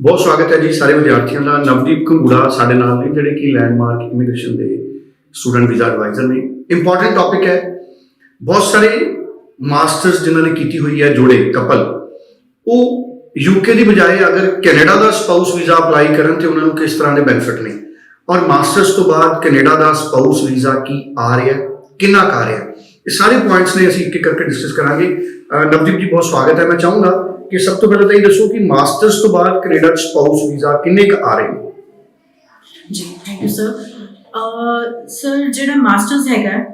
ਬਹੁਤ ਸਵਾਗਤ ਹੈ ਜੀ ਸਾਰੇ ਵਿਦਿਆਰਥੀਆਂ ਦਾ ਨਵਦੀਪ ਕੰਗੂੜਾ ਸਾਡੇ ਨਾਲ ਨੇ ਜਿਹੜੇ ਕਿ ਲੈਂਡਮਾਰਕ ਇਮੀਗ੍ਰੇਸ਼ਨ ਦੇ ਸਟੂਡੈਂਟ ਵੀਜ਼ਾ ਐਡਵਾਈਜ਼ਰ ਨੇ ਇੰਪੋਰਟੈਂਟ ਟੌਪਿਕ ਹੈ ਬਹੁਤ ਸਾਰੇ ਮਾਸਟਰਸ ਜਿਨ੍ਹਾਂ ਨੇ ਕੀਤੀ ਹੋਈ ਹੈ ਜੋੜੇ ਕਪਲ ਉਹ ਯੂਕੇ ਦੀ ਬਜਾਏ ਅਗਰ ਕੈਨੇਡਾ ਦਾ ਸਪਾਊਸ ਵੀਜ਼ਾ ਅਪਲਾਈ ਕਰਨ ਤੇ ਉਹਨਾਂ ਨੂੰ ਕਿਸ ਤਰ੍ਹਾਂ ਦੇ ਬੈਨੀਫਿਟ ਨੇ ਔਰ ਮਾਸਟਰਸ ਤੋਂ ਬਾਅਦ ਕੈਨੇਡਾ ਦਾ ਸਪਾਊਸ ਵੀਜ਼ਾ ਕੀ ਆ ਰਿਹਾ ਹੈ, ਕਿੰਨਾ ਕੁ ਆ ਰਿਹਾ ਹੈ। ਇਹ ਸਾਰੇ ਪੁਆਇੰਟਸ ਨੇ ਅਸੀਂ ਇੱਕ ਇੱਕ ਕਰਕੇ ਡਿਸਕਸ ਕਰਾਂਗੇ ਅਹ ਨਵਦੀਪ ਜੀ ਬਹੁਤ ਸਵਾਗਤ ਹੈ ਮੈਂ ਚਾਹੂੰਗਾ ਕਿ ਸਭ ਤੋਂ ਪਹਿਲਾਂ ਤਾਂ ਇਹ ਦੱਸੋ ਕਿ ਮਾਸਟਰਸ ਤੋਂ ਬਾਅਦ ਕੈਨੇਡਾ ਚ ਸਪਾਊਸ ਵੀਜ਼ਾ ਕਿੰਨੇ ਕੁ ਆ ਰਹੇ ਨੇ ਜੀ ਥੈਂਕ ਯੂ ਸਰ ਸਰ ਜਿਹੜਾ ਮਾਸਟਰਸ ਹੈਗਾ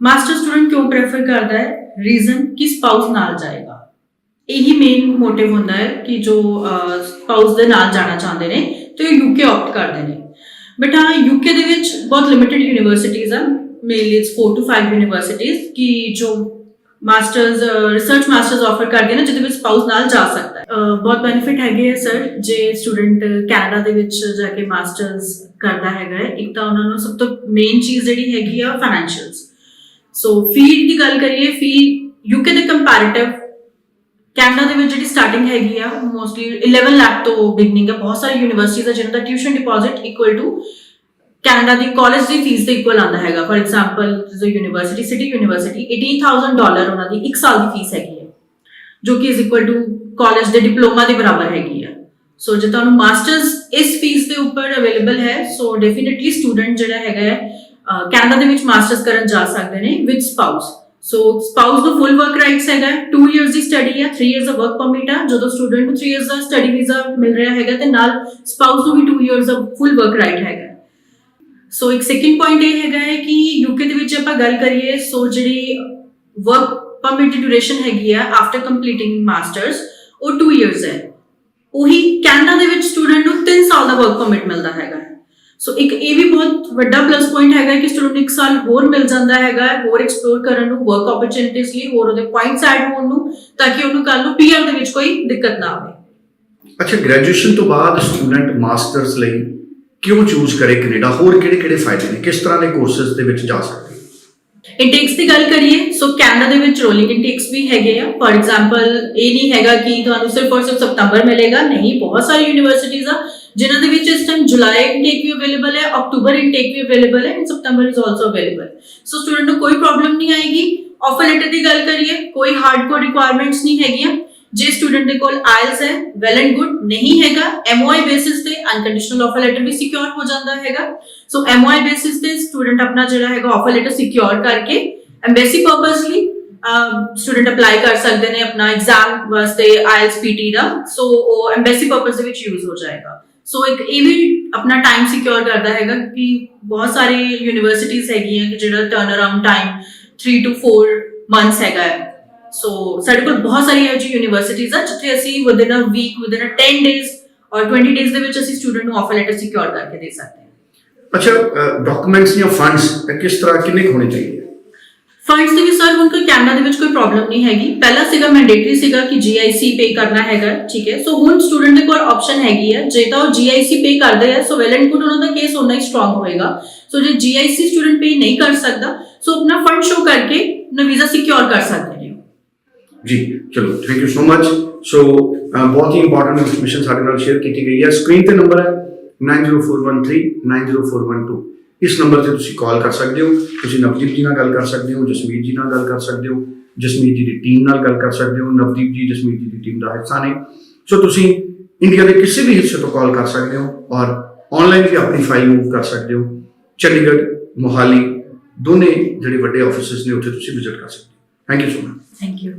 ਮਾਸਟਰ ਸਟੂਡੈਂਟ ਕਿਉਂ ਪ੍ਰੇਫਰ ਕਰਦਾ ਹੈ ਰੀਜ਼ਨ ਕਿ ਸਪਾਊਸ ਨਾਲ ਜਾਏਗਾ ਇਹੀ ਮੇਨ ਮੋਟਿਵ ਹੁੰਦਾ ਹੈ ਕਿ ਜੋ ਸਪਾਊਸ ਦੇ ਨਾਲ ਜਾਣਾ ਚਾਹੁੰਦੇ ਨੇ ਤੇ ਉਹ ਯੂਕੇ ਆਪਟ ਕਰਦੇ ਨੇ ਬਟ ਹਾਂ ਯੂਕੇ ਦੇ ਵਿੱਚ ਬਹੁਤ ਲਿਮਿਟਿਡ ਯੂਨੀਵਰਸਿਟੀਜ਼ ਆ ਮੇਨਲੀ ਇਟਸ 4 ਟੂ 5 ਯੂਨੀਵਰਸਿਟੀਜ਼ ਕਿ ਜੋ ਮਾਸਟਰਸ ਰਿਸਰਚ ਮਾਸਟਰਸ ਆਫਰ ਕਰਦੇ ਨੇ ਜਿਹਦੇ ਵਿੱਚ ਸਪਾਊਸ ਨਾਲ ਜਾ ਸਕਦਾ ਹੈ ਬਹੁਤ ਬੈਨੀਫਿਟ ਹੈਗੇ ਆ ਸਰ ਜੇ ਸਟੂਡੈਂਟ ਕੈਨੇਡਾ ਦੇ ਵਿੱਚ ਜਾ ਕੇ ਮਾਸਟਰਸ ਕਰਦਾ ਹੈਗਾ ਹੈ, ਇੱਕ ਤਾਂ ਉਹਨਾਂ ਨੂੰ ਸਭ ਤੋਂ ਮੇਨ ਚੀਜ਼ ਜਿਹੜੀ ਹੈਗੀ ਆ ਫਾਈਨੈਂਸ਼ੀਅਲਸ ਸੋ ਫੀ ਦੀ ਗੱਲ ਕਰੀਏ ਫੀ ਯੂਕੇ ਦੇ ਕੰਪੈਰੀਟਿਵ ਕੈਨੇਡਾ ਦੇ ਵਿੱਚ ਜਿਹੜੀ ਸਟਾਰਟਿੰਗ ਹੈਗੀ ਆ ਮੋਸਟਲੀ 11 ਲੱਖ ਤੋਂ ਬਿਗਨਿੰਗ ਹੈ ਬਹੁਤ ਸਾਰੀ ਯੂਨੀਵਰਸਿਟੀਜ਼ ਆ ਜਿਹਨਾਂ ਦਾ tuition deposit equal to Canada the college ਦੀ ਫੀਸ ਦੇ ਇਕੁਅਲ ਆਉਂਦਾ ਹੈਗਾ। ਫॉर ਐਗਜ਼ਾਮਪਲ ਜੋ ਯੂਨੀਵਰਸਿਟੀ ਸਿਟੀ ਯੂਨੀਵਰਸਿਟੀ 18000 ਡਾਲਰ ਉਹਨਾਂ ਦੀ 1 ਸਾਲ ਦੀ ਫੀਸ ਹੈਗੀ ਹੈ, ਜੋ ਕਿ ਇਜ਼ ਇਕੁਅਲ ਟੂ ਕਾਲਜ ਦੇ ਡਿਪਲੋਮਾ ਦੇ ਬਰਾਬਰ ਹੈਗੀ ਹੈ। ਸੋ ਜੇ ਤੁਹਾਨੂੰ ਮਾਸਟਰਸ ਇਸ ਫੀਸ ਦੇ ਉੱਪਰ ਅਵੇਲੇਬਲ ਹੈ ਸੋ ਡੈਫੀਨਿਟਲੀ ਸਟੂਡੈਂਟ ਜਿਹੜਾ ਹੈਗਾ ਹੈ ਕੈਨੇਡਾ ਦੇ ਵਿੱਚ ਮਾਸਟਰਸ ਕਰਨ ਜਾ ਸਕਦੇ ਨੇ ਵਿਦ ਸਪਾਊਸ ਸੋ ਸਪਾਊਸ ਨੂੰ ਫੁੱਲ ਵਰਕ ਰਾਈਟਸ ਹੈਗਾ 2 ਇਅਰਸ ਦੀ ਸਟੱਡੀ ਹੈ 3 ਇਅਰਸ ਦਾ ਵਰਕ ਪਰਮਿਟ ਹੈ ਜਦੋਂ ਸਟੂਡੈਂਟ ਨੂੰ 3 ਇਅਰਸ ਦਾ ਸਟੱਡੀ ਵੀਜ਼ਾ ਮਿਲ ਰਿਹਾ ਹੈਗਾ, ਤੇ ਨਾਲ ਸਪਾਊਸ ਨੂੰ ਵੀ 2 ਇਅਰਸ ਦਾ ਫੁੱਲ ਵਰਕ ਰਾਈਟ ਹੈਗਾ। ਸੋ ਇੱਕ ਸੈਕਿੰਡ ਪੁਆਇੰਟ ਇਹ ਹੈਗਾ ਹੈ ਕਿ ਯੂਕੇ ਦੇ ਵਿੱਚ ਆਪਾਂ ਗੱਲ ਕਰੀਏ ਸੋ ਜਿਹੜੀ ਵਰਕ ਪਰਮਿਟ ਡਿਊਰੇਸ਼ਨ ਹੈਗੀ ਆ ਆਫਟਰ ਕੰਪਲੀਟਿੰਗ ਮਾਸਟਰਸ ਉਹ 2 ਇਅਰਸ ਹੈ। ਉਹੀ ਕੈਨੇਡਾ ਦੇ ਵਿੱਚ ਸਟੂਡੈਂਟ ਨੂੰ 3 ਸਾਲ ਦਾ ਵਰਕ ਪਰਮਿਟ ਮਿਲਦਾ ਹੈਗਾ। ਸੋ ਇੱਕ ਇਹ ਵੀ ਬਹੁਤ ਵੱਡਾ ਪਲੱਸ ਪੁਆਇੰਟ ਹੈਗਾ ਕਿ ਸਟੂਡੈਂਟ ਇੱਕ ਸਾਲ ਹੋਰ ਮਿਲ ਜਾਂਦਾ ਹੈਗਾ, ਹੋਰ ਐਕਸਪਲੋਰ ਕਰਨ ਨੂੰ ਵਰਕ ਓਪਰਚੁਨਿਟੀਜ਼ ਲਈ, ਹੋਰ ਉਹਦੇ ਪੁਆਇੰਟਸ ਐਡ ਹੋਣ ਨੂੰ, ਤਾਂ ਕਿ ਉਹਨੂੰ ਕੱਲ ਨੂੰ ਪੀਆਰ ਦੇ ਵਿੱਚ ਕੋਈ ਦਿੱਕਤ ਨਾ ਆਵੇ। ਅੱਛਾ ਗ੍ਰੈਜੂਏਸ਼ਨ ਤੋਂ ਬਾਅਦ ਸਟੂਡੈਂਟ ਮਾਸਟਰਸ ਲਈ ਕਿਉਂ ਚੂਜ਼ ਕਰੇ ਕੈਨੇਡਾ? ਹੋਰ ਕਿਹੜੇ ਕਿਹੜੇ ਫਾਇਦੇ ਨੇ? ਕਿਸ ਤਰ੍ਹਾਂ ਦੇ ਕੋਰਸਸ ਦੇ ਵਿੱਚ ਜਾ ਸਕਦੇ ਇਨਟੇਕਸ ਦੀ ਗੱਲ ਕਰੀਏ ਸੋ ਕੈਨੇਡਾ ਦੇ ਵਿੱਚ ਰੋਲਿੰਗ ਇਨਟੇਕਸ ਵੀ ਹੈਗੇ ਆ। ਫॉर ਐਗਜ਼ਾਮਪਲ ਇਹ ਨਹੀਂ ਹੈਗਾ ਕਿ ਤੁਹਾਨੂੰ ਸਿਰਫ ਔਰ ਸਿਰਫ ਸਤੰਬਰ ਮਿਲੇਗਾ। ਨਹੀਂ, ਬਹੁਤ ਸਾਰੀ ਯੂਨੀਵਰਸਿਟੀਜ਼ ਆ, ਜਿਨ੍ਹਾਂ ਦੇ ਵਿੱਚ ਇਸ ਟਾਈਮ ਜੁਲਾਈ ਇਨਟੇਕ ਵੀ ਅਵੇਲੇਬਲ ਹੈ ਅਕਤੂਬਰ ਇਨਟੇਕ ਵੀ ਅਵੇਲੇਬਲ ਹੈ and September is also available so student ਨੂੰ ਕੋਈ ਪ੍ਰੋਬਲਮ ਨਹੀਂ ਆਏਗੀ। ਆਫਰ ਲੈਟਰ ਦੀ ਗੱਲ ਕਰੀਏ, ਕੋਈ ਹਾਰਡਕੋਰ ਰਿਕੁਆਇਰਮੈਂਟਸ ਨਹੀਂ ਹੈਗੀਆਂ। ਜੇ ਸਟੂਡੈਂਟ ਦੇ ਕੋਲ ਆਇਲਸ ਹੈ ਵੈਲ ਐਂਡ ਗੁੱਡ ਨਹੀਂ ਹੈਗਾ ਐਮਓਆਈ ਬੇਸਿਸ ਤੇ ਅਨਕੰਡੀਸ਼ਨਲ ਆਫਰ ਲੈਟਰ ਵੀ ਸਿਕਿਉਰ ਹੋ ਜਾਂਦਾ ਹੈਗਾ ਸੋ ਐਮਓਆਈ ਬੇਸਿਸ ਤੇ ਸਟੂਡੈਂਟ ਆਪਣਾ ਜਿਹੜਾ ਹੈਗਾ ਆਫਰ ਲੈਟਰ ਸਿਕਿਉਰ ਕਰਕੇ ਐਮਬੈਸੀ ਪਰਪਸ ਲਈ ਸਟੂਡੈਂਟ ਅਪਲਾਈ ਕਰ ਸਕਦੇ ਨੇ ਆਪਣਾ ਐਗਜ਼ਾਮ ਵਾਸਤੇ ਆਇਲਸ ਪੀਟੀ ਦਾ ਸੋ ਉਹ ਐਮਬੈਸੀ ਪਰਪਸ ਦੇ ਵਿੱਚ ਯੂਜ਼ ਹੋ ਜਾਏਗਾ ਸੋ ਇੱਕ ਇਹ ਵੀ ਆਪਣਾ ਟਾਈਮ ਸਿਕਿਉਰ ਕਰਦਾ ਹੈਗਾ ਕਿ ਬਹੁਤ ਸਾਰੀ ਯੂਨੀਵਰਸਿਟੀਜ਼ ਹੈਗੀਆਂ ਕਿ ਜਿਹੜਾ turn around time 3 to 4 months ਹੈਗਾ ਹੈ ਸੋ ਸਾਡੇ ਕੋਲ ਬਹੁਤ ਸਾਰੀ ਇਹੋ ਜਿਹੀ ਯੂਨੀਵਰਸਿਟੀਜ਼ ਆ ਜਿੱਥੇ ਅਸੀਂ within a week within a 10 days ਔਰ 20 ਡੇਜ਼ ਦੇ ਵਿੱਚ ਅਸੀਂ ਸਟੂਡੈਂਟ ਨੂੰ ਆਫਰ ਲੈਟਰ ਸਿਕਿਉਰ ਕਰਕੇ ਦੇ ਸਕਦੇ ਹਾਂ। ਅੱਛਾ ਡਾਕੂਮੈਂਟਸ ਜਾਂ ਫੰਡਸ ਕਿਸ ਤਰ੍ਹਾਂ ਕਿੰਨੇ ਹੋਣੇ ਚਾਹੀਦੇ? ਫੰਡਸ ਦੇ ਵੀ ਸਰ ਹੁਣ ਕੋਈ ਕੈਨੇਡਾ ਦੇ ਵਿੱਚ ਕੋਈ ਪ੍ਰੋਬਲਮ ਨਹੀਂ ਹੈਗੀ। ਪਹਿਲਾਂ ਸੀਗਾ ਮੈਂਡੇਟਰੀ ਸੀਗਾ ਕਿ GIC ਪੇ ਕਰਨਾ ਹੈਗਾ ਠੀਕ ਹੈ। ਸੋ ਹੁਣ ਸਟੂਡੈਂਟ ਦੇ ਕੋਲ ਆਪਸ਼ਨ ਹੈਗੀ ਹੈ ਜੇ ਤਾਂ ਉਹ GIC ਪੇ ਕਰਦੇ ਆ ਸੋ ਵੈਲ ਐਂਡ ਗੁੱਡ ਉਹਨਾਂ ਦਾ ਕੇਸ ਉਹਨਾਂ ਹੀ ਸਟਰੋਂਗ ਹੋਏਗਾ। ਸੋ ਜੇ GIC ਸਟੂਡੈਂਟ ਪੇ ਨਹੀਂ ਕਰ ਸਕਦਾ ਸੋ ਆਪਣਾ ਫੰਡ ਸ਼ੋ ਕਰਕੇ ਨਾ ਵੀਜ਼ਾ ਸਿਕਿਉਰ ਕਰ ਸਕਦੇ ਨੇ ਜੀ ਚਲੋ thank you so much so ਬਹੁਤ ਹੀ ਇੰਪੋਰਟੈਂਟ ਇਨਫੋਰਮੇਸ਼ਨ ਸਾਡੇ ਨਾਲ ਸ਼ੇਅਰ ਕੀਤੀ ਗਈ ਹੈ ਸਕਰੀਨ ਤੇ ਨੰਬਰ ਹੈ 9041390412 ਇਸ ਨੰਬਰ ਤੇ ਤੁਸੀਂ ਕਾਲ ਕਰ ਸਕਦੇ ਹੋ ਤੁਸੀਂ ਨਵਦੀਪ ਜੀ ਨਾਲ ਗੱਲ ਕਰ ਸਕਦੇ ਹੋ ਜਸਮੀਤ ਜੀ ਨਾਲ ਗੱਲ ਕਰ ਸਕਦੇ ਹੋ ਜਸਮੀਤ ਜੀ ਦੀ ਟੀਮ ਨਾਲ ਗੱਲ ਕਰ ਸਕਦੇ ਹੋ ਨਵਦੀਪ ਜੀ ਜਸਮੀਤ ਜੀ ਦੀ ਟੀਮ ਦਾ ਹਿੱਸਾ ਨੇ ਸੋ ਤੁਸੀਂ ਇੰਡੀਆ ਦੇ ਕਿਸੇ ਵੀ ਹਿੱਸੇ ਤੋਂ ਕਾਲ ਕਰ ਸਕਦੇ ਹੋ ਔਰ ਆਨਲਾਈਨ ਵੀ ਆਪਣੀ ਫਾਈਲ ਮੂਵ ਕਰ ਸਕਦੇ ਹੋ ਚੰਡੀਗੜ੍ਹ ਮੋਹਾਲੀ ਦੋਨੇ ਜਿਹੜੇ ਵੱਡੇ ਆਫਿਸਿਸ ਨੇ ਉੱਥੇ ਤੁਸੀਂ ਵਿਜ਼ਿਟ ਕਰ ਸਕਦੇ ਹੋ thank you so much thank you